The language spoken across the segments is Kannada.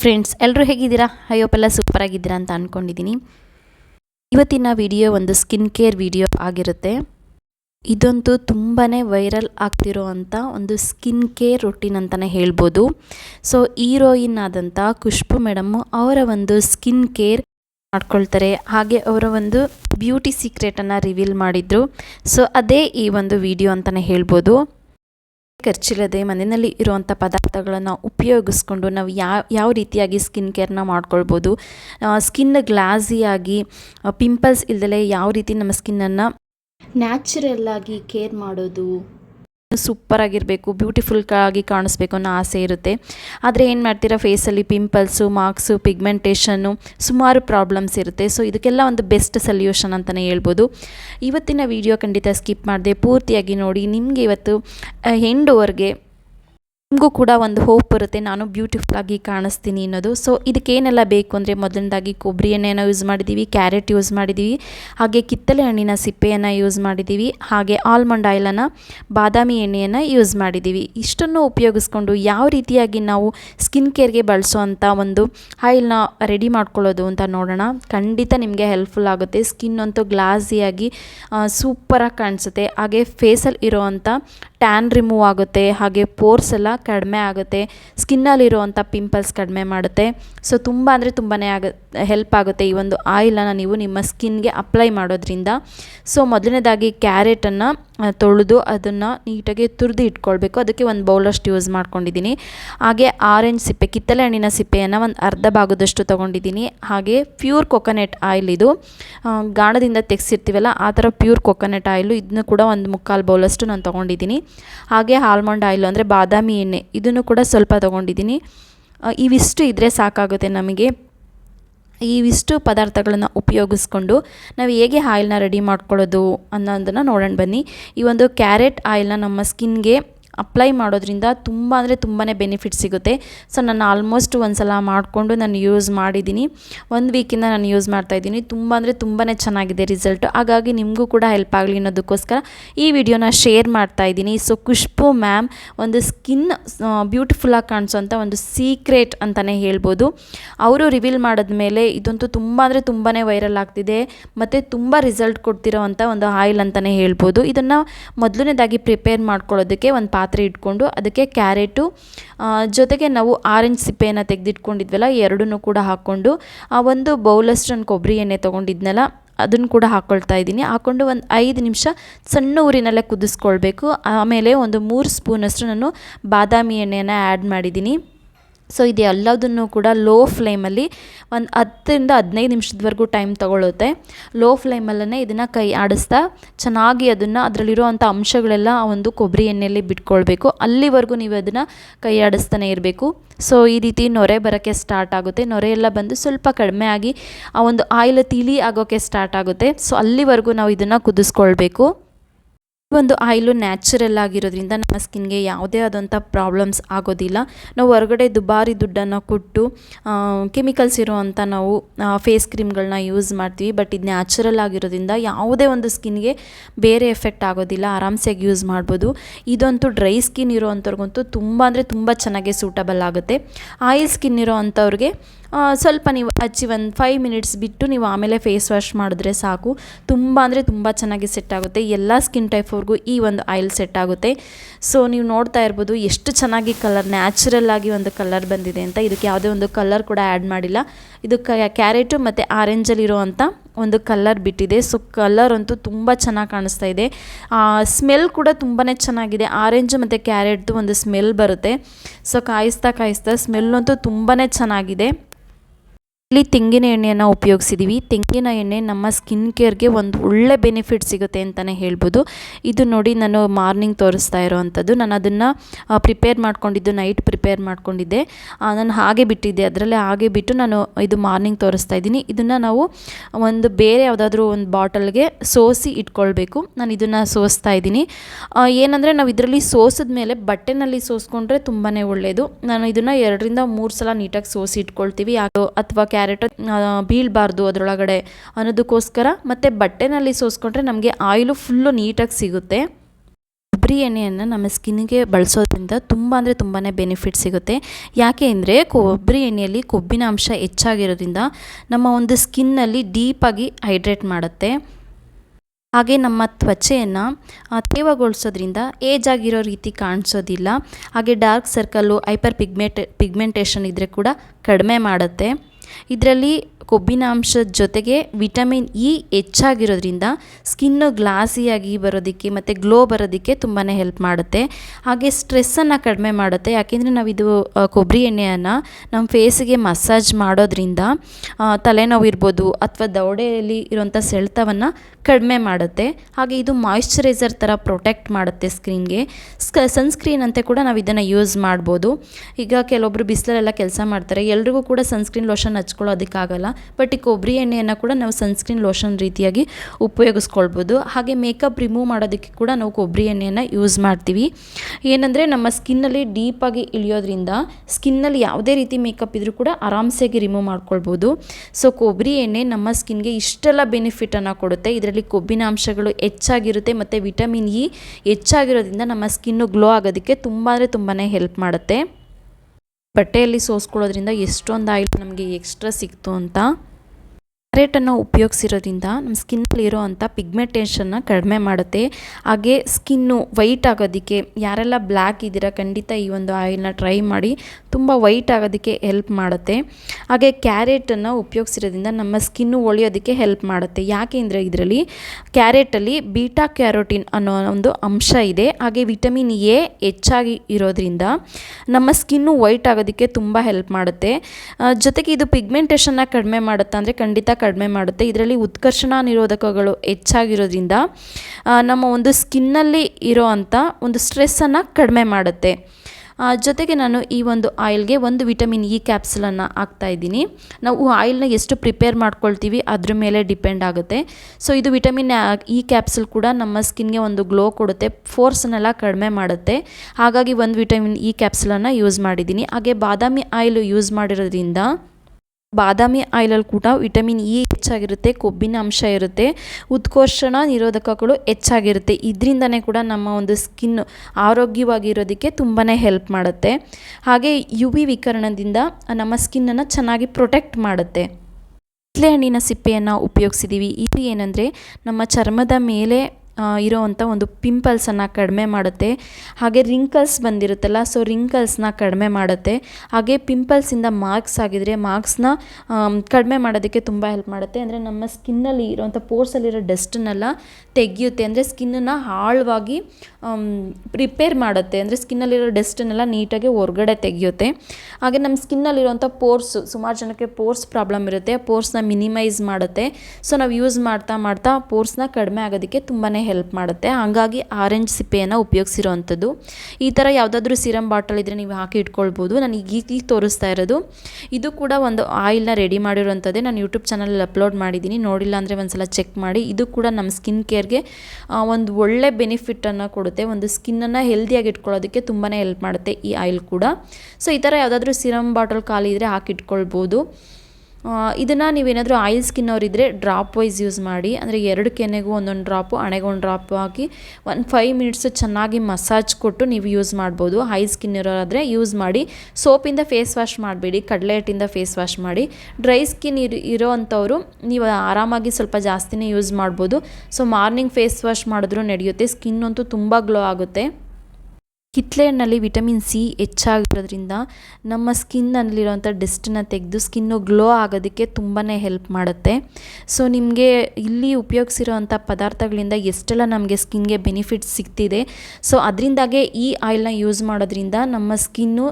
ಫ್ರೆಂಡ್ಸ್ ಎಲ್ಲರೂ ಹೇಗಿದ್ದೀರಾ? ಅಯ್ಯೋಪೆಲ್ಲ ಸೂಪರ್ ಆಗಿದ್ದೀರಾ ಅಂತ ಅಂದ್ಕೊಂಡಿದ್ದೀನಿ ಇವತ್ತಿನ ವಿಡಿಯೋ ಒಂದು ಸ್ಕಿನ್ ಕೇರ್ ವಿಡಿಯೋ ಆಗಿರುತ್ತೆ. ಇದಂತೂ ತುಂಬಾ ವೈರಲ್ ಆಗ್ತಿರೋ ಅಂಥ ಒಂದು ಸ್ಕಿನ್ ಕೇರ್ ರೊಟೀನ್ ಅಂತಲೇ ಹೇಳ್ಬೋದು. ಸೊ ಹೀರೋಯಿನ್ ಆದಂಥ ಖುಷ್ಬು ಮೇಡಮ್ಮು ಅವರ ಒಂದು ಸ್ಕಿನ್ ಕೇರ್ ಮಾಡ್ಕೊಳ್ತಾರೆ. ಹಾಗೆ ಅವರ ಒಂದು ಬ್ಯೂಟಿ ಸೀಕ್ರೆಟನ್ನು ರಿವೀಲ್ ಮಾಡಿದರು. ಸೊ ಅದೇ ಈ ಒಂದು ವಿಡಿಯೋ ಅಂತಲೇ ಹೇಳ್ಬೋದು. ಖರ್ಚಿಲ್ಲದೆ ಮನೆಯಲ್ಲಿ ಇರುವಂಥ ಪದಾರ್ಥಗಳನ್ನು ಉಪಯೋಗಿಸ್ಕೊಂಡು ನಾವು ಯಾವ ಯಾವ ರೀತಿಯಾಗಿ ಸ್ಕಿನ್ ಕೇರ್ನ ಮಾಡ್ಕೊಳ್ಬೋದು. ಸ್ಕಿನ್ ಗ್ಲಾಸಿಯಾಗಿ ಪಿಂಪಲ್ಸ್ ಇಲ್ದಲೆ ಯಾವ ರೀತಿ ನಮ್ಮ ಸ್ಕಿನ್ನನ್ನು ನ್ಯಾಚುರಲ್ಲಾಗಿ ಕೇರ್ ಮಾಡೋದು ಸೂಪರ್ ಆಗಿರಬೇಕು ಬ್ಯೂಟಿಫುಲ್ ಆಗಿ ಕಾಣಿಸ್ಬೇಕು ಅನ್ನೋ ಆಸೆ ಇರುತ್ತೆ. ಆದರೆ ಏನು ಮಾಡ್ತೀರಾ ಫೇಸಲ್ಲಿ ಪಿಂಪಲ್ಸು ಮಾರ್ಕ್ಸು ಪಿಗ್ಮೆಂಟೇಷನ್ನು ಸುಮಾರು ಪ್ರಾಬ್ಲಮ್ಸ್ ಇರುತ್ತೆ. ಸೊ ಇದಕ್ಕೆಲ್ಲ ಒಂದು ಬೆಸ್ಟ್ ಸೊಲ್ಯೂಷನ್ ಅಂತಲೇ ಹೇಳ್ಬೋದು. ಇವತ್ತಿನ ವಿಡಿಯೋ ಖಂಡಿತ ಸ್ಕಿಪ್ ಮಾಡಿದೆ, ಪೂರ್ತಿಯಾಗಿ ನೋಡಿ, ನಿಮಗೆ ಇವತ್ತು ಹೆಂಡುವರೆಗೆ ನಿಮಗೂ ಕೂಡ ಒಂದು ಹೋಪ್ ಬರುತ್ತೆ. ನಾನು ಬ್ಯೂಟಿಫುಲ್ಲಾಗಿ ಕಾಣಿಸ್ತೀನಿ ಅನ್ನೋದು. ಸೊ ಇದಕ್ಕೇನೆಲ್ಲ ಬೇಕು ಅಂದರೆ ಮೊದಲನೇದಾಗಿ ಕೊಬ್ಬರಿ ಎಣ್ಣೆಯನ್ನು ಯೂಸ್ ಮಾಡಿದ್ದೀವಿ ಕ್ಯಾರೆಟ್ ಯೂಸ್ ಮಾಡಿದ್ದೀವಿ ಹಾಗೆ ಕಿತ್ತಲೆ ಹಣ್ಣಿನ ಸಿಪ್ಪೆಯನ್ನು ಯೂಸ್ ಮಾಡಿದ್ದೀವಿ ಹಾಗೆ ಆಲ್ಮಂಡ್ ಆಯಿಲನ್ನು ಬಾದಾಮಿ ಎಣ್ಣೆಯನ್ನು ಯೂಸ್ ಮಾಡಿದ್ದೀವಿ ಇಷ್ಟನ್ನು ಉಪಯೋಗಿಸ್ಕೊಂಡು ಯಾವ ರೀತಿಯಾಗಿ ನಾವು ಸ್ಕಿನ್ ಕೇರ್ಗೆ ಬಳಸುವಂಥ ಒಂದು ಆಯಿಲ್ನ ರೆಡಿ ಮಾಡ್ಕೊಳ್ಳೋದು ಅಂತ ನೋಡೋಣ. ಖಂಡಿತ ನಿಮಗೆ ಹೆಲ್ಪ್ಫುಲ್ ಆಗುತ್ತೆ. ಸ್ಕಿನ್ ಅಂತೂ ಗ್ಲಾಸಿಯಾಗಿ ಸೂಪರಾಗಿ ಕಾಣಿಸುತ್ತೆ. ಹಾಗೆ ಫೇಸಲ್ಲಿ ಇರೋವಂಥ ಟ್ಯಾನ್ ರಿಮೂವ್ ಆಗುತ್ತೆ. ಹಾಗೆ ಪೋರ್ಸ್ ಎಲ್ಲ ಕಡಿಮೆ ಆಗುತ್ತೆ. ಸ್ಕಿನ್ನಲ್ಲಿರುವಂಥ ಪಿಂಪಲ್ಸ್ ಕಡಿಮೆ ಮಾಡುತ್ತೆ. ಸೊ ತುಂಬ ಅಂದರೆ ತುಂಬಾ ಆಗ ಹೆಲ್ಪ್ ಆಗುತ್ತೆ ಈ ಒಂದು ಆಯಿಲನ್ನು ನೀವು ನಿಮ್ಮ ಸ್ಕಿನ್ಗೆ ಅಪ್ಲೈ ಮಾಡೋದ್ರಿಂದ. ಸೊ ಮೊದಲನೇದಾಗಿ ಕ್ಯಾರೆಟನ್ನು ತೊಳೆದು ಅದನ್ನು ನೀಟಾಗಿ ತುರಿದು ಇಟ್ಕೊಳ್ಬೇಕು. ಅದಕ್ಕೆ ಒಂದು ಬೌಲಷ್ಟು ಯೂಸ್ ಮಾಡ್ಕೊಂಡಿದ್ದೀನಿ. ಹಾಗೆ ಆರೆಂಜ್ ಸಿಪ್ಪೆ, ಕಿತ್ತಲೆ ಹಣ್ಣಿನ ಸಿಪ್ಪೆಯನ್ನು ಒಂದು ಅರ್ಧ ಭಾಗದಷ್ಟು ತೊಗೊಂಡಿದ್ದೀನಿ. ಹಾಗೆ ಪ್ಯೂರ್ ಕೊಕೊನೆಟ್ ಆಯಿಲ್ ಇದು. ಗಾಣದಿಂದ ತೆಗೆಸಿರ್ತೀವಲ್ಲ, ಆ ಥರ ಪ್ಯೂರ್ ಕೊಕೊನೆಟ್ ಆಯಿಲು. ಇದನ್ನು ಕೂಡ ಒಂದು ಮುಕ್ಕಾಲು ಬೌಲಷ್ಟು ನಾನು ತೊಗೊಂಡಿದ್ದೀನಿ. ಹಾಗೆ ಆಲ್ಮಂಡ್ ಆಯಿಲ್ ಅಂದರೆ ಬಾದಾಮಿ ಎಣ್ಣೆ. ಇದನ್ನು ಕೂಡ ಸ್ವಲ್ಪ ತೊಗೊಂಡಿದ್ದೀನಿ. ಇವಿಷ್ಟು ಇದ್ದರೆ ಸಾಕಾಗುತ್ತೆ ನಮಗೆ. ಇವಿಷ್ಟು ಪದಾರ್ಥಗಳನ್ನು ಉಪಯೋಗಿಸ್ಕೊಂಡು ನಾವು ಹೇಗೆ ಆಯಿಲ್ನ ರೆಡಿ ಮಾಡ್ಕೊಳ್ಳೋದು ಅನ್ನೋದನ್ನು ನೋಡೋಣ ಬನ್ನಿ. ಈ ಒಂದು ಕ್ಯಾರೆಟ್ ಆಯಿಲ್ನ ನಮ್ಮ ಸ್ಕಿನ್ಗೆ ಅಪ್ಲೈ ಮಾಡೋದ್ರಿಂದ ತುಂಬ ಅಂದರೆ ತುಂಬಾ ಬೆನಿಫಿಟ್ ಸಿಗುತ್ತೆ. ಸೊ ನಾನು ಆಲ್ಮೋಸ್ಟ್ ಒಂದು ಸಲ ಮಾಡಿಕೊಂಡು ನಾನು ಯೂಸ್ ಮಾಡಿದ್ದೀನಿ. ಒಂದು ವೀಕಿಂದ ನಾನು ಯೂಸ್ ಮಾಡ್ತಾಯಿದ್ದೀನಿ ತುಂಬ ಅಂದರೆ ತುಂಬಾ ಚೆನ್ನಾಗಿದೆ ರಿಸಲ್ಟು ಹಾಗಾಗಿ ನಿಮಗೂ ಕೂಡ ಹೆಲ್ಪ್ ಆಗಲಿ ಅನ್ನೋದಕ್ಕೋಸ್ಕರ ಈ ವಿಡಿಯೋನ ಶೇರ್ ಮಾಡ್ತಾ ಇದ್ದೀನಿ. ಸೊ ಖುಷ್ಬು ಮ್ಯಾಮ್ ಒಂದು ಸ್ಕಿನ್ ಬ್ಯೂಟಿಫುಲ್ಲಾಗಿ ಕಾಣಿಸೋಂಥ ಒಂದು ಸೀಕ್ರೆಟ್ ಅಂತಲೇ ಹೇಳ್ಬೋದು. ಅವರು ರಿವೀಲ್ ಮಾಡಿದ್ಮೇಲೆ ಇದಂತೂ ತುಂಬ ಅಂದರೆ ತುಂಬಾ ವೈರಲ್ ಆಗ್ತಿದೆ. ಮತ್ತು ತುಂಬ ರಿಸಲ್ಟ್ ಕೊಡ್ತಿರೋವಂಥ ಒಂದು ಆಯಿಲ್ ಅಂತಲೇ ಹೇಳ್ಬೋದು. ಇದನ್ನು ಮೊದಲನೇದಾಗಿ ಪ್ರಿಪೇರ್ ಮಾಡ್ಕೊಳ್ಳೋದಕ್ಕೆ ಒಂದು ಪಾತ್ರೆ ಇಟ್ಕೊಂಡು ಅದಕ್ಕೆ ಕ್ಯಾರೆಟು ಜೊತೆಗೆ ನಾವು ಆರೆಂಜ್ ಸಿಪ್ಪೆಯನ್ನು ತೆಗೆದಿಟ್ಕೊಂಡಿದ್ವಲ್ಲ, ಎರಡನ್ನೂ ಕೂಡ ಹಾಕ್ಕೊಂಡು, ಆ, ಒಂದು ಬೌಲಷ್ಟು ನಾನು ಕೊಬ್ಬರಿ ಎಣ್ಣೆ ತೊಗೊಂಡಿದ್ನಲ್ಲ, ಅದನ್ನು ಕೂಡ ಹಾಕ್ಕೊಳ್ತಾ ಇದ್ದೀನಿ. ಹಾಕ್ಕೊಂಡು ಒಂದು ಐದು ನಿಮಿಷ ಸಣ್ಣ ಊರಿನಲ್ಲೇ ಕುದಿಸ್ಕೊಳ್ಬೇಕು. ಆಮೇಲೆ ಒಂದು ಮೂರು ಸ್ಪೂನಷ್ಟು ನಾನು ಬಾದಾಮಿ ಎಣ್ಣೆಯನ್ನು ಆ್ಯಡ್ ಮಾಡಿದ್ದೀನಿ. ಸೊ ಇದು ಎಲ್ಲದನ್ನು ಕೂಡ ಲೋ ಫ್ಲೇಮಲ್ಲಿ ಒಂದು ಹತ್ತರಿಂದ ಹದಿನೈದು ನಿಮಿಷದವರೆಗೂ ಟೈಮ್ ತೊಗೊಳುತ್ತೆ. ಲೋ ಫ್ಲೇಮಲ್ಲೇ ಇದನ್ನು ಕೈ ಆಡಿಸ್ತಾ ಚೆನ್ನಾಗಿ ಅದನ್ನು ಅದರಲ್ಲಿರುವಂಥ ಅಂಶಗಳೆಲ್ಲ ಒಂದು ಕೊಬ್ಬರಿ ಎಣ್ಣೆಯಲ್ಲಿ ಬಿಟ್ಕೊಳ್ಬೇಕು. ಅಲ್ಲಿವರೆಗೂ ನೀವು ಅದನ್ನು ಕೈ ಆಡಿಸ್ತಾನೆ ಇರಬೇಕು. ಸೊ ಈ ರೀತಿ ನೊರೆ ಬರೋಕ್ಕೆ ಸ್ಟಾರ್ಟ್ ಆಗುತ್ತೆ. ನೊರೆ ಎಲ್ಲ ಬಂದು ಸ್ವಲ್ಪ ಕಡಿಮೆ ಆಗಿ ಆ ಒಂದು ಆಯಿಲ್ ತಿಳಿ ಆಗೋಕ್ಕೆ ಸ್ಟಾರ್ಟ್ ಆಗುತ್ತೆ. ಸೊ ಅಲ್ಲಿವರೆಗೂ ನಾವು ಇದನ್ನು ಕುದಿಸ್ಕೊಳ್ಬೇಕು. ಒಂದು ಆಯಿಲು ನ್ಯಾಚುರಲ್ ಆಗಿರೋದ್ರಿಂದ ನಮ್ಮ ಸ್ಕಿನ್ಗೆ ಯಾವುದೇ ಆದಂಥ ಪ್ರಾಬ್ಲಮ್ಸ್ ಆಗೋದಿಲ್ಲ. ನಾವು ಹೊರಗಡೆ ದುಬಾರಿ ದುಡ್ಡನ್ನು ಕೊಟ್ಟು ಕೆಮಿಕಲ್ಸ್ ಇರುವಂಥ ನಾವು ಫೇಸ್ ಕ್ರೀಮ್ಗಳನ್ನ ಯೂಸ್ ಮಾಡ್ತೀವಿ. ಬಟ್ ಇದು ನ್ಯಾಚುರಲ್ ಆಗಿರೋದ್ರಿಂದ ಯಾವುದೇ ಒಂದು ಸ್ಕಿನ್ಗೆ ಬೇರೆ ಎಫೆಕ್ಟ್ ಆಗೋದಿಲ್ಲ. ಆರಾಮ್ಸೆಯಾಗಿ ಯೂಸ್ ಮಾಡ್ಬೋದು. ಇದಂತೂ ಡ್ರೈ ಸ್ಕಿನ್ ಇರೋವಂಥವ್ರಿಗಂತೂ ತುಂಬ ಅಂದರೆ ತುಂಬ ಚೆನ್ನಾಗಿ ಸೂಟಬಲ್ ಆಗುತ್ತೆ. ಆಯಿಲ್ ಸ್ಕಿನ್ ಇರೋ ಅಂಥವ್ರಿಗೆ ಸ್ವಲ್ಪ ನೀವು ಹಚ್ಚಿ ಒಂದು ಫೈವ್ ಮಿನಿಟ್ಸ್ ಬಿಟ್ಟು ನೀವು ಆಮೇಲೆ ಫೇಸ್ ವಾಶ್ ಮಾಡಿದ್ರೆ ಸಾಕು. ತುಂಬ ಅಂದರೆ ತುಂಬ ಚೆನ್ನಾಗಿ ಸೆಟ್ ಆಗುತ್ತೆ. ಎಲ್ಲ ಸ್ಕಿನ್ ಟೈಪ್ವರೆಗೂ ಈ ಒಂದು ಆಯಿಲ್ ಸೆಟ್ ಆಗುತ್ತೆ. ಸೊ ನೀವು ನೋಡ್ತಾ ಇರ್ಬೋದು ಎಷ್ಟು ಚೆನ್ನಾಗಿ ಕಲರ್ ನ್ಯಾಚುರಲ್ ಆಗಿ ಒಂದು ಕಲರ್ ಬಂದಿದೆ ಅಂತ. ಇದಕ್ಕೆ ಯಾವುದೇ ಒಂದು ಕಲರ್ ಕೂಡ ಆ್ಯಡ್ ಮಾಡಿಲ್ಲ. ಇದು ಕ್ಯಾರೆಟು ಮತ್ತು ಆರೆಂಜಲ್ಲಿರುವಂಥ ಒಂದು ಕಲರ್ ಬಿಟ್ಟಿದೆ. ಸೊ ಕಲರ್ ಅಂತೂ ತುಂಬ ಚೆನ್ನಾಗಿ ಕಾಣಿಸ್ತಾ ಇದೆ. ಸ್ಮೆಲ್ ಕೂಡ ತುಂಬಾ ಚೆನ್ನಾಗಿದೆ. ಆರೆಂಜ್ ಮತ್ತು ಕ್ಯಾರೆಟ್ದು ಒಂದು ಸ್ಮೆಲ್ ಬರುತ್ತೆ. ಸೊ ಕಾಯಿಸ್ತಾ ಕಾಯಿಸ್ತಾ ಸ್ಮೆಲ್ ಅಂತೂ ತುಂಬಾ ಚೆನ್ನಾಗಿದೆ. ಇಲ್ಲಿ ತೆಂಗಿನ ಎಣ್ಣೆಯನ್ನು ಉಪಯೋಗಿಸಿದ್ದೀವಿ ತೆಂಗಿನ ಎಣ್ಣೆ ನಮ್ಮ ಸ್ಕಿನ್ ಕೇರ್ಗೆ ಒಂದು ಒಳ್ಳೆ ಬೆನಿಫಿಟ್ ಸಿಗುತ್ತೆ ಅಂತಲೇ ಹೇಳ್ಬೋದು. ಇದು ನೋಡಿ ನಾನು ಮಾರ್ನಿಂಗ್ ತೋರಿಸ್ತಾ ಇರೋವಂಥದ್ದು. ನಾನು ಅದನ್ನು ಪ್ರಿಪೇರ್ ಮಾಡ್ಕೊಂಡಿದ್ದು, ನೈಟ್ ಪ್ರಿಪೇರ್ ಮಾಡ್ಕೊಂಡಿದ್ದೆ. ನಾನು ಹಾಗೆ ಬಿಟ್ಟಿದ್ದೆ. ಅದರಲ್ಲೇ ಹಾಗೆ ಬಿಟ್ಟು ನಾನು ಇದು ಮಾರ್ನಿಂಗ್ ತೋರಿಸ್ತಾ ಇದ್ದೀನಿ. ಇದನ್ನು ನಾವು ಒಂದು ಬೇರೆ ಯಾವುದಾದ್ರೂ ಒಂದು ಬಾಟಲ್ಗೆ ಸೋಸಿ ಇಟ್ಕೊಳ್ಬೇಕು. ನಾನು ಇದನ್ನು ಸೋಸ್ತಾ ಇದ್ದೀನಿ. ಏನಂದರೆ ನಾವು ಇದರಲ್ಲಿ ಸೋಸಿದ ಮೇಲೆ ಬಟ್ಟೆನಲ್ಲಿ ಸೋಸ್ಕೊಂಡ್ರೆ ತುಂಬಾ ಒಳ್ಳೆಯದು ನಾನು ಇದನ್ನು ಎರಡರಿಂದ ಮೂರು ಸಲ ನೀಟಾಗಿ ಸೋಸಿ ಇಟ್ಕೊಳ್ತೀವಿ. ಅಥವಾ ಕ್ಯಾರೆಟ್ ಬೀಳಬಾರ್ದು ಅದರೊಳಗಡೆ ಅನ್ನೋದಕ್ಕೋಸ್ಕರ. ಮತ್ತು ಬಟ್ಟೆನಲ್ಲಿ ಸೋಸ್ಕೊಂಡ್ರೆ ನಮಗೆ ಆಯಿಲು ಫುಲ್ಲು ನೀಟಾಗಿ ಸಿಗುತ್ತೆ. ಕೊಬ್ಬರಿ ಎಣ್ಣೆಯನ್ನು ನಮ್ಮ ಸ್ಕಿನ್ಗೆ ಬಳಸೋದ್ರಿಂದ ತುಂಬ ಅಂದರೆ ತುಂಬಾ ಬೆನಿಫಿಟ್ ಸಿಗುತ್ತೆ. ಯಾಕೆ ಅಂದರೆ ಕೊಬ್ಬರಿ ಎಣ್ಣೆಯಲ್ಲಿ ಕೊಬ್ಬಿನ ಅಂಶ ಹೆಚ್ಚಾಗಿರೋದ್ರಿಂದ ನಮ್ಮ ಒಂದು ಸ್ಕಿನ್ನಲ್ಲಿ ಡೀಪಾಗಿ ಹೈಡ್ರೇಟ್ ಮಾಡುತ್ತೆ. ಹಾಗೆ ನಮ್ಮ ತ್ವಚೆಯನ್ನು ತೇವಗೊಳಿಸೋದ್ರಿಂದ ಏಜ್ ಆಗಿರೋ ರೀತಿ ಕಾಣಿಸೋದಿಲ್ಲ. ಹಾಗೆ dark circle, hyper pigment, pigmentation ಇದ್ದರೆ ಕೂಡ ಕಡಿಮೆ ಮಾಡುತ್ತೆ. ಇದರಲ್ಲಿ ಕೊಬ್ಬಿನಾಂಶದ ಜೊತೆಗೆ ವಿಟಮಿನ್ ಇ ಹೆಚ್ಚಾಗಿರೋದ್ರಿಂದ ಸ್ಕಿನ್ನು ಗ್ಲಾಸಿಯಾಗಿ ಬರೋದಕ್ಕೆ ಮತ್ತು ಗ್ಲೋ ಬರೋದಕ್ಕೆ ತುಂಬಾ ಹೆಲ್ಪ್ ಮಾಡುತ್ತೆ. ಹಾಗೆ ಸ್ಟ್ರೆಸ್ಸನ್ನು ಕಡಿಮೆ ಮಾಡುತ್ತೆ. ಯಾಕೆಂದರೆ ನಾವಿದು ಕೊಬ್ಬರಿ ಎಣ್ಣೆಯನ್ನು ನಮ್ಮ ಫೇಸಿಗೆ ಮಸಾಜ್ ಮಾಡೋದ್ರಿಂದ ತಲೆನೋವು ಇರ್ಬೋದು ಅಥವಾ ದೌಡೆಯಲ್ಲಿ ಇರುವಂಥ ಸೆಳೆತವನ್ನು ಕಡಿಮೆ ಮಾಡುತ್ತೆ. ಹಾಗೆ ಇದು ಮಾಯಿಶ್ಚರೈಸರ್ ಥರ ಪ್ರೊಟೆಕ್ಟ್ ಮಾಡುತ್ತೆ ಸ್ಕ್ರೀನ್ಗೆ ಸ್ಕ, ಸನ್ಸ್ಕ್ರೀನ್ ಅಂತೆ ಕೂಡ ನಾವು ಇದನ್ನು ಯೂಸ್ ಮಾಡ್ಬೋದು. ಈಗ ಕೆಲವೊಬ್ಬರು ಬಿಸಿಲಲ್ಲೆಲ್ಲ ಕೆಲಸ ಮಾಡ್ತಾರೆ. ಎಲ್ರಿಗೂ ಕೂಡ ಸನ್ಸ್ಕ್ರೀನ್ ಲೋಷನ್ ಹಚ್ಕೊಳ್ಳೋದಕ್ಕಾಗಲ್ಲ. ಬಟ್ ಈ ಕೊಬ್ಬರಿ ಎಣ್ಣೆಯನ್ನು ಕೂಡ ನಾವು ಸನ್ಸ್ಕ್ರೀನ್ ಲೋಷನ್ ರೀತಿಯಾಗಿ ಉಪಯೋಗಿಸ್ಕೊಳ್ಬೋದು. ಹಾಗೆ ಮೇಕಪ್ ರಿಮೂವ್ ಮಾಡೋದಕ್ಕೆ ಕೂಡ ನಾವು ಕೊಬ್ಬರಿ ಎಣ್ಣೆಯನ್ನು ಯೂಸ್ ಮಾಡ್ತೀವಿ. ಏನಂದರೆ ನಮ್ಮ ಸ್ಕಿನ್ನಲ್ಲಿ ಡೀಪಾಗಿ ಇಳಿಯೋದ್ರಿಂದ ಸ್ಕಿನ್ನಲ್ಲಿ ಯಾವುದೇ ರೀತಿ ಮೇಕಪ್ ಇದ್ದರೂ ಕೂಡ ಆರಾಮ್ಸಾಗಿ ರಿಮೂವ್ ಮಾಡ್ಕೊಳ್ಬೋದು. ಸೊ ಕೊಬ್ಬರಿ ಎಣ್ಣೆ ನಮ್ಮ ಸ್ಕಿನ್ಗೆ ಇಷ್ಟೆಲ್ಲ ಬೆನಿಫಿಟನ್ನು ಕೊಡುತ್ತೆ. ಇದರಲ್ಲಿ ಕೊಬ್ಬಿನ ಅಂಶಗಳು ಹೆಚ್ಚಾಗಿರುತ್ತೆ ಮತ್ತು ವಿಟಮಿನ್ ಇ ಹೆಚ್ಚಾಗಿರೋದ್ರಿಂದ ನಮ್ಮ ಸ್ಕಿನ್ನು ಗ್ಲೋ ಆಗೋದಕ್ಕೆ ತುಂಬ ಅಂದರೆ ತುಂಬಾ ಹೆಲ್ಪ್ ಮಾಡುತ್ತೆ. ಬಟ್ಟೆಯಲ್ಲಿ ಸೋಸ್ಕೊಳ್ಳೋದ್ರಿಂದ ಎಷ್ಟೊಂದು ಆಯಿಲ್ ನಮಗೆ ಎಕ್ಸ್ಟ್ರಾ ಸಿಕ್ತು ಅಂತ ಕ್ಯಾರೆಟನ್ನು ಉಪಯೋಗಿಸಿರೋದ್ರಿಂದ ನಮ್ಮ ಸ್ಕಿನ್ನಲ್ಲಿ ಇರೋವಂಥ ಪಿಗ್ಮೆಂಟೇಷನ್ನ ಕಡಿಮೆ ಮಾಡುತ್ತೆ. ಹಾಗೆ ಸ್ಕಿನ್ನು ವೈಟ್ ಆಗೋದಕ್ಕೆ ಯಾರೆಲ್ಲ ಬ್ಲ್ಯಾಕ್ ಇದ್ದೀರಾ ಖಂಡಿತ ಈ ಒಂದು ಆಯಿಲ್ನ ಟ್ರೈ ಮಾಡಿ ತುಂಬ ವೈಟ್ ಆಗೋದಕ್ಕೆ ಹೆಲ್ಪ್ ಮಾಡುತ್ತೆ. ಹಾಗೆ ಕ್ಯಾರೆಟನ್ನು ಉಪಯೋಗಿಸಿರೋದ್ರಿಂದ ನಮ್ಮ ಸ್ಕಿನ್ನು ಒಳೆಯೋದಕ್ಕೆ ಹೆಲ್ಪ್ ಮಾಡುತ್ತೆ. ಯಾಕೆ ಅಂದರೆ ಇದರಲ್ಲಿ ಕ್ಯಾರೆಟಲ್ಲಿ ಬೀಟಾ ಕ್ಯಾರೋಟಿನ್ ಅನ್ನೋ ಒಂದು ಅಂಶ ಇದೆ. ಹಾಗೆ ವಿಟಮಿನ್ ಎ ಹೆಚ್ಚಾಗಿ ಇರೋದ್ರಿಂದ ನಮ್ಮ ಸ್ಕಿನ್ನು ವೈಟ್ ಆಗೋದಕ್ಕೆ ತುಂಬ ಹೆಲ್ಪ್ ಮಾಡುತ್ತೆ. ಜೊತೆಗೆ ಇದು ಪಿಗ್ಮೆಂಟೇಷನ್ನ ಕಡಿಮೆ ಮಾಡುತ್ತೆ ಅಂದರೆ ಖಂಡಿತ ಕಡಿಮೆ ಮಾಡುತ್ತೆ. ಇದರಲ್ಲಿ ಉತ್ಕರ್ಷಣ ನಿರೋಧಕಗಳು ಹೆಚ್ಚಾಗಿರೋದ್ರಿಂದ ನಮ್ಮ ಒಂದು ಸ್ಕಿನ್ನಲ್ಲಿ ಇರೋ ಅಂಥ ಒಂದು ಸ್ಟ್ರೆಸ್ಸನ್ನು ಕಡಿಮೆ ಮಾಡುತ್ತೆ. ಜೊತೆಗೆ ನಾನು ಈ ಒಂದು ಆಯಿಲ್ಗೆ ಒಂದು ವಿಟಮಿನ್ ಇ ಕ್ಯಾಪ್ಸುಲನ್ನು ಹಾಕ್ತಾಯಿದ್ದೀನಿ ನಾವು ಆಯಿಲ್ನ ಎಷ್ಟು ಪ್ರಿಪೇರ್ ಮಾಡ್ಕೊಳ್ತೀವಿ ಅದ್ರ ಮೇಲೆ ಡಿಪೆಂಡ್ ಆಗುತ್ತೆ. ಸೊ, ಇದು ವಿಟಮಿನ್ ಇ ಕ್ಯಾಪ್ಸುಲ್ ಕೂಡ ನಮ್ಮ ಸ್ಕಿನ್ಗೆ ಒಂದು ಗ್ಲೋ ಕೊಡುತ್ತೆ, ಫೋರ್ಸ್ನೆಲ್ಲ ಕಡಿಮೆ ಮಾಡುತ್ತೆ. ಹಾಗಾಗಿ ಒಂದು ವಿಟಮಿನ್ ಇ ಕ್ಯಾಪ್ಸುಲನ್ನು ಯೂಸ್ ಮಾಡಿದ್ದೀನಿ. ಹಾಗೆ ಬಾದಾಮಿ ಆಯಿಲ್ ಯೂಸ್ ಮಾಡಿರೋದ್ರಿಂದ ಬಾದಾಮಿ ಆಯಿಲಲ್ಲಿ ಕೂಡ ವಿಟಮಿನ್ ಇ ಹೆಚ್ಚಾಗಿರುತ್ತೆ, ಕೊಬ್ಬಿನ ಅಂಶ ಇರುತ್ತೆ ಉತ್ಕೋಷಣ ನಿರೋಧಕಗಳು ಹೆಚ್ಚಾಗಿರುತ್ತೆ. ಇದರಿಂದನೇ ಕೂಡ ನಮ್ಮ ಒಂದು ಸ್ಕಿನ್ ಆರೋಗ್ಯವಾಗಿರೋದಕ್ಕೆ ತುಂಬಾ ಹೆಲ್ಪ್ ಮಾಡುತ್ತೆ. ಹಾಗೆ ಯು ವಿ ವಿಕರಣದಿಂದ ನಮ್ಮ ಸ್ಕಿನ್ನನ್ನು ಚೆನ್ನಾಗಿ ಪ್ರೊಟೆಕ್ಟ್ ಮಾಡುತ್ತೆ. ಕಿತ್ಲೆ ಹಣ್ಣಿನ ಸಿಪ್ಪೆಯನ್ನು ಉಪಯೋಗಿಸಿದ್ದೀವಿ ಇದು ಏನಂದರೆ, ನಮ್ಮ ಚರ್ಮದ ಮೇಲೆ ಇರೋವಂಥ ಒಂದು ಪಿಂಪಲ್ಸನ್ನು ಕಡಿಮೆ ಮಾಡುತ್ತೆ. ಹಾಗೆ ರಿಂಕಲ್ಸ್ ಬಂದಿರುತ್ತಲ್ಲ ಸೊ ರಿಂಕಲ್ಸ್ನ ಕಡಿಮೆ ಮಾಡುತ್ತೆ. ಹಾಗೆ ಪಿಂಪಲ್ಸಿಂದ ಮಾರ್ಕ್ಸ್ ಆಗಿದ್ರೆ ಮಾರ್ಕ್ಸ್ನ ಕಡಿಮೆ ಮಾಡೋದಕ್ಕೆ ತುಂಬ ಹೆಲ್ಪ್ ಮಾಡುತ್ತೆ. ಅಂದರೆ ನಮ್ಮ ಸ್ಕಿನ್ನಲ್ಲಿ ಇರೋವಂಥ ಪೋರ್ಸಲ್ಲಿರೋ ಡಸ್ಟನ್ನೆಲ್ಲ ತೆಗೆಯುತ್ತೆ. ಅಂದರೆ ಸ್ಕಿನ್ನನ್ನು ಆಳವಾಗಿ ಪ್ರಿಪೇರ್ ಮಾಡುತ್ತೆ. ಅಂದರೆ ಸ್ಕಿನ್ನಲ್ಲಿರೋ ಡಸ್ಟನ್ನೆಲ್ಲ ನೀಟಾಗಿ ಹೊರಗಡೆ ತೆಗೆಯುತ್ತೆ. ಹಾಗೆ ನಮ್ಮ ಸ್ಕಿನ್ನಲ್ಲಿರುವಂಥ ಪೋರ್ಸ್ ಸುಮಾರು ಜನಕ್ಕೆ ಪೋರ್ಸ್ ಪ್ರಾಬ್ಲಮ್ ಇರುತ್ತೆ. ಪೋರ್ಸ್ನ ಮಿನಿಮೈಸ್ ಮಾಡುತ್ತೆ. ಸೊ ನಾವು ಯೂಸ್ ಮಾಡ್ತಾ ಮಾಡ್ತಾ ಪೋರ್ಸ್ನ ಕಡಿಮೆ ಆಗೋದಕ್ಕೆ ತುಂಬಾ ಹೆಲ್ಪ್ ಮಾಡುತ್ತೆ. ಹಾಗಾಗಿ ಆರೆಂಜ್ ಸಿಪ್ಪೆಯನ್ನು ಉಪಯೋಗಿಸಿರೋವಂಥದ್ದು. ಈ ಥರ ಯಾವುದಾದ್ರೂ ಸಿರಮ್ ಬಾಟಲ್ ಇದ್ದರೆ ನೀವು ಹಾಕಿ ಇಟ್ಕೊಳ್ಬೋದು. ನಾನು ಈಗ ಈಗ ತೋರಿಸ್ತಾ ಇರೋದು. ಇದು ಕೂಡ ಒಂದು ಆಯಿಲ್ನ ರೆಡಿ ಮಾಡಿರೋಂಥದ್ದೇ ನಾನು ಯೂಟ್ಯೂಬ್ ಚಾನಲಲ್ಲಿ ಅಪ್ಲೋಡ್ ಮಾಡಿದ್ದೀನಿ. ನೋಡಿಲ್ಲ ಅಂದರೆ ಒಂದ್ಸಲ ಚೆಕ್ ಮಾಡಿ. ಇದು ಕೂಡ ನಮ್ಮ ಸ್ಕಿನ್ ಕೇರ್ಗೆ ಒಂದು ಒಳ್ಳೆ ಬೆನಿಫಿಟನ್ನು ಕೊಡುತ್ತೆ. ಒಂದು ಸ್ಕಿನ್ನನ್ನು ಹೆಲ್ದಿಯಾಗಿ ಇಟ್ಕೊಳ್ಳೋದಕ್ಕೆ ತುಂಬಾ ಹೆಲ್ಪ್ ಮಾಡುತ್ತೆ ಈ ಆಯಿಲ್ ಕೂಡ. ಸೊ ಈ ಥರ ಯಾವುದಾದ್ರೂ ಸಿರಮ್ ಬಾಟಲ್ ಖಾಲಿ ಇದ್ದರೆ ಹಾಕಿಟ್ಕೊಳ್ಬೋದು ಇದನ್ನು ನೀವೇನಾದರೂ ಆಯಿಲ್ ಸ್ಕಿನ್ ಅವರಿದ್ದರೆ ಡ್ರಾಪ್ ವೈಸ್ ಯೂಸ್ ಮಾಡಿ, ಅಂದರೆ ಎರಡು ಕೆನೆಗೂ ಒಂದೊಂದು ಡ್ರಾಪು ಹಣೆಗೊಂದು ಡ್ರಾಪ್ ಹಾಕಿ ಒಂದು ಫೈವ್ ಮಿನಿಟ್ಸ್ ಚೆನ್ನಾಗಿ ಮಸಾಜ್ ಕೊಟ್ಟು ನೀವು ಯೂಸ್ ಮಾಡ್ಬೋದು. ಹೈ ಸ್ಕಿನ್ ಇರೋರಾದರೆ ಯೂಸ್ ಮಾಡಿ. ಸೋಪಿಂದ ಫೇಸ್ ವಾಶ್ ಮಾಡಬೇಡಿ ಕಡಲೆ ಹಿಟ್ಟಿಂದ ಫೇಸ್ ವಾಶ್ ಮಾಡಿ. ಡ್ರೈ ಸ್ಕಿನ್ ಇರೋ ಇರೋ ಅಂಥವರು ನೀವು ಆರಾಮಾಗಿ ಸ್ವಲ್ಪ ಜಾಸ್ತಿನೇ ಯೂಸ್ ಮಾಡ್ಬೋದು. ಸೊ ಮಾರ್ನಿಂಗ್ ಫೇಸ್ ವಾಶ್ ಮಾಡಿದ್ರೂ ನಡೆಯುತ್ತೆ. ಸ್ಕಿನ್ ಅಂತೂ ತುಂಬ ಗ್ಲೋ ಆಗುತ್ತೆ. ಕಿತ್ಲೆ ಹಣ್ಣಲ್ಲಿ ವಿಟಮಿನ್ ಸಿ ಹೆಚ್ಚಾಗಿರೋದ್ರಿಂದ ನಮ್ಮ ಸ್ಕಿನ್ನಲ್ಲಿರೋಂಥ ಡೆಸ್ಟನ್ನ ತೆಗೆದು ಸ್ಕಿನ್ನು ಗ್ಲೋ ಆಗೋದಕ್ಕೆ ತುಂಬಾ ಹೆಲ್ಪ್ ಮಾಡುತ್ತೆ. ಸೊ, ನಿಮಗೆ ಇಲ್ಲಿ ಉಪಯೋಗಿಸಿರೋವಂಥ ಪದಾರ್ಥಗಳಿಂದ ಎಷ್ಟೆಲ್ಲ ನಮಗೆ ಸ್ಕಿನ್ಗೆ ಬೆನಿಫಿಟ್ಸ್ ಸಿಗ್ತಿದೆ. ಸೊ, ಅದರಿಂದಾಗೆ ಈ ಆಯಿಲ್ನ ಯೂಸ್ ಮಾಡೋದ್ರಿಂದ ನಮ್ಮ ಸ್ಕಿನ್ನು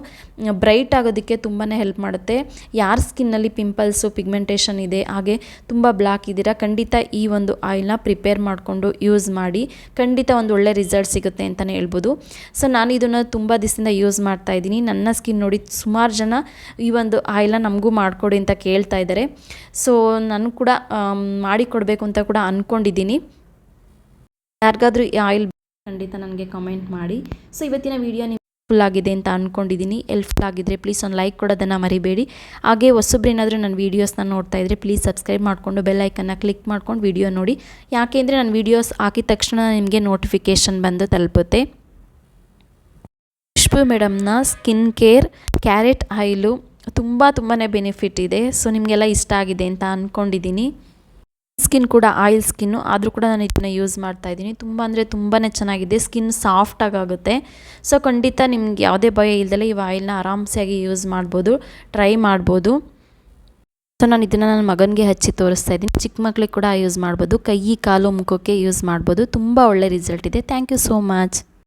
ಬ್ರೈಟ್ ಆಗೋದಕ್ಕೆ ತುಂಬಾ ಹೆಲ್ಪ್ ಮಾಡುತ್ತೆ. ಯಾರ ಸ್ಕಿನ್ನಲ್ಲಿ ಪಿಂಪಲ್ಸು, ಪಿಗ್ಮೆಂಟೇಷನ್ ಇದೆ, ಹಾಗೆ ತುಂಬ ಬ್ಲ್ಯಾಕ್ ಇದ್ದೀರಾ, ಖಂಡಿತ ಈ ಒಂದು ಆಯಿಲ್ನ ಪ್ರಿಪೇರ್ ಮಾಡಿಕೊಂಡು ಯೂಸ್ ಮಾಡಿ ಖಂಡಿತ ಒಂದು ಒಳ್ಳೆ ರಿಸಲ್ಟ್ ಸಿಗುತ್ತೆ ಅಂತಲೇ ಹೇಳ್ಬೋದು. ಸೊ, ನಾನು ಇದನ್ನು ತುಂಬ ದಿವಸದಿಂದ ಯೂಸ್ ಮಾಡ್ತಾ ಇದ್ದೀನಿ. ನನ್ನ ಸ್ಕಿನ್ ನೋಡಿ ಸುಮಾರು ಜನ ಈ ಒಂದು ಆಯಿಲ್ನ ನಮಗೂ ಮಾಡಿಕೊಡಿ ಅಂತ ಕೇಳ್ತಾ ಇದ್ದಾರೆ. ಸೊ ನಾನು ಕೂಡ ಮಾಡಿಕೊಡ್ಬೇಕು ಅಂತ ಕೂಡ ಅಂದ್ಕೊಂಡಿದ್ದೀನಿ ಯಾರಿಗಾದರೂ ಈ ಆಯಿಲ್ ಖಂಡಿತ ನನಗೆ ಕಮೆಂಟ್ ಮಾಡಿ. ಸೊ ಇವತ್ತಿನ ವಿಡಿಯೋ ಹೆಲ್ಪ್ಫುಲ್ ಆಗಿದೆ ಅಂತ ಅಂದ್ಕೊಂಡಿದ್ದೀನಿ ಹೆಲ್ಪ್ಫುಲ್ ಆಗಿದ್ದರೆ ಪ್ಲೀಸ್ ಒಂದು ಲೈಕ್ ಕೊಡೋದನ್ನು ಮರಿಬೇಡಿ. ಹಾಗೆ ಹೊಸಬ್ರು ಏನಾದರೂ ನನ್ನ ವೀಡಿಯೋಸ್ನ ನೋಡ್ತಾ ಇದ್ದರೆ ಪ್ಲೀಸ್ ಸಬ್ಸ್ಕ್ರೈಬ್ ಮಾಡಿಕೊಂಡು ಬೆಲ್ ಐಕನ್ನ ಕ್ಲಿಕ್ ಮಾಡ್ಕೊಂಡು ವಿಡಿಯೋ ನೋಡಿ. ಯಾಕೆಂದರೆ ನಾನು ವೀಡಿಯೋಸ್ ಹಾಕಿದ ತಕ್ಷಣ ನಿಮಗೆ ನೋಟಿಫಿಕೇಷನ್ ಬಂದು ತಲುಪುತ್ತೆ. ಖುಷ್ಬು ಮೇಡಮ್ನ ಸ್ಕಿನ್ ಕೇರ್, ಕ್ಯಾರೆಟ್ ಆಯಿಲು ತುಂಬ ತುಂಬಾ ಬೆನಿಫಿಟ್ ಇದೆ. ಸೊ, ನಿಮಗೆಲ್ಲ ಇಷ್ಟ ಆಗಿದೆ ಅಂತ ಅಂದ್ಕೊಂಡಿದ್ದೀನಿ ಸ್ಕಿನ್ ಕೂಡ ಆಯಿಲ್ ಸ್ಕಿನ್ನು ಆದರೂ ಕೂಡ ನಾನು ಇದನ್ನು ಯೂಸ್ ಮಾಡ್ತಾ ಇದ್ದೀನಿ. ತುಂಬ ಅಂದರೆ ತುಂಬಾ ಚೆನ್ನಾಗಿದೆ. ಸ್ಕಿನ್ ಸಾಫ್ಟಾಗಿ ಆಗುತ್ತೆ ಸೊ, ಖಂಡಿತ ನಿಮ್ಗೆ ಯಾವುದೇ ಭಯ ಇಲ್ಲದೆ ಈ ಆಯಿಲ್ನ ಆರಾಮ್ಸೆಯಾಗಿ ಯೂಸ್ ಮಾಡ್ಬೋದು. ಟ್ರೈ ಮಾಡ್ಬೋದು. ಸೊ, ನಾನು ಇದನ್ನು ನನ್ನ ಮಗನಿಗೆ ಹಚ್ಚಿ ತೋರಿಸ್ತಾ ಇದ್ದೀನಿ. ಚಿಕ್ಕ ಮಕ್ಕಳಿಗೆ ಕೂಡ ಯೂಸ್ ಮಾಡ್ಬೋದು. ಕೈ, ಕಾಲು, ಮುಖಕ್ಕೆ ಯೂಸ್ ಮಾಡ್ಬೋದು. ತುಂಬ ಒಳ್ಳೆ ರಿಸಲ್ಟ್ ಇದೆ. Thank you so much.